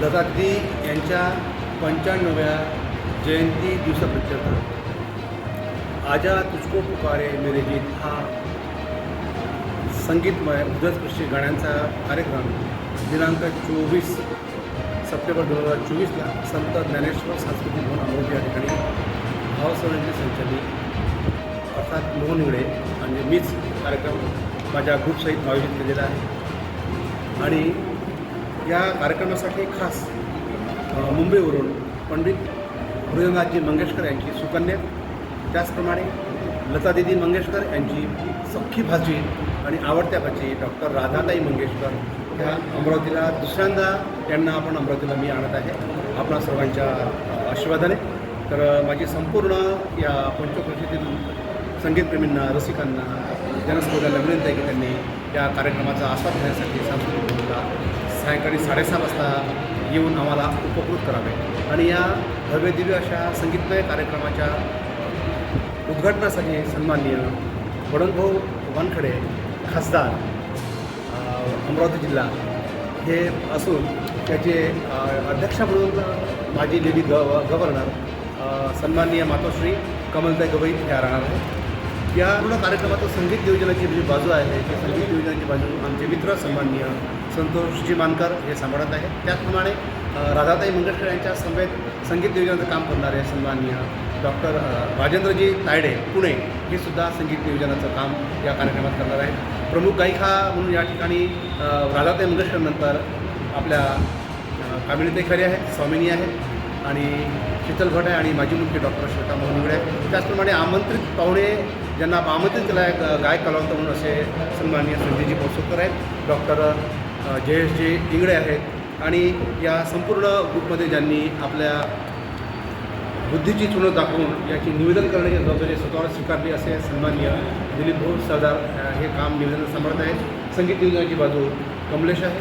दत्तात्रय यांच्या पंच्याण्णव्या जयंती दिवसाप्रत्यर्थ आजा तुझको पुकारे मेरे गीत हा संगीतमय उदयस्पृष्टी गाण्यांचा कार्यक्रम दिनांक चोवीस सप्टेंबर दोन हजार चोवीसला संत ज्ञानेश्वर सांस्कृतिक भवन अमरावती या ठिकाणी भावसवण्याचे संचालित अर्थात मोहन इंगडे म्हणजे मीच कार्यक्रम माझ्या ग्रुपसहित आयोजित केलेला आहे. आणि या कार्यक्रमासाठी खास मुंबईवरून पंडित हृदयनाथजी मंगेशकर यांची सुकन्या त्याचप्रमाणे लतादिदी मंगेशकर यांची सख्खी भाजी आणि आवडत्या भाजी डॉक्टर राधाताई मंगेशकर ह्या अमरावतीला. दुसऱ्यांदा त्यांना आपण अमरावतीला मी आणत आहे. आपणा सर्वांच्या आशीर्वादाने. तर माझी संपूर्ण या पंचकृषीतील संगीतप्रेमींना रसिकांना जनस्रोतांना विनंती आहे की त्यांनी या कार्यक्रमाचा आस्वाद घेण्यासाठी सांस्कृतिक सायंकाळी साडेसहा वाजता येऊन आम्हाला उपकृत करावे. आणि या भव्य दिव्य अशा संगीतमय कार्यक्रमाच्या उद्घाटनासाठी सन्माननीय बडंगभाऊ वानखडे खासदार अमरावती जिल्हा हे असून त्याचे अध्यक्ष म्हणून माजी लेडी ग गव्हर्नर सन्माननीय मातोश्री कमलताई गवई ह्या राहणार आहेत. या पूर्ण कार्यक्रमाचं संगीत नियोजनाची जी बाजू आहे ती संगीत नियोजनाची बाजू आमचे मित्र सन्माननीय संतोषजी मानकर हे सांभाळत आहेत. त्याचप्रमाणे राधाताई मंगेशकर यांच्या समवेत संगीत नियोजनाचं काम करणारे सन्माननीय डॉक्टर राजेंद्रजी तायडे पुणे हे सुद्धा संगीत नियोजनाचं काम या कार्यक्रमात करणार आहेत. प्रमुख गायिका म्हणून या ठिकाणी राधाताई मंगेशकरनंतर आपल्या अ, खरे आहेत स्वामिनी आहेत. आणि शीतल भट आहे आणि माजी मुख्य डॉक्टर श्वेता मोहनिगडे आहे त्याचप्रमाणे आमंत्रित पाहुणे ज्यांना आमंत्रित केलं आहे गायक कलावंत म्हणून असे सन्माननीय संजयजी पोसोकर आहेत. डॉक्टर जयेशजी इंगडे आहेत. आणि या संपूर्ण ग्रुपमध्ये ज्यांनी आपल्या बुद्धीची चुणत दाखवून याची निवेदन करण्याची जबाबदारी स्वतःवर स्वीकारली असे सन्माननीय दिलीप भाऊ सरदार हे काम निवेदन सांभाळत आहेत. संगीत निवेदनाची बाजू कमलेश आहे.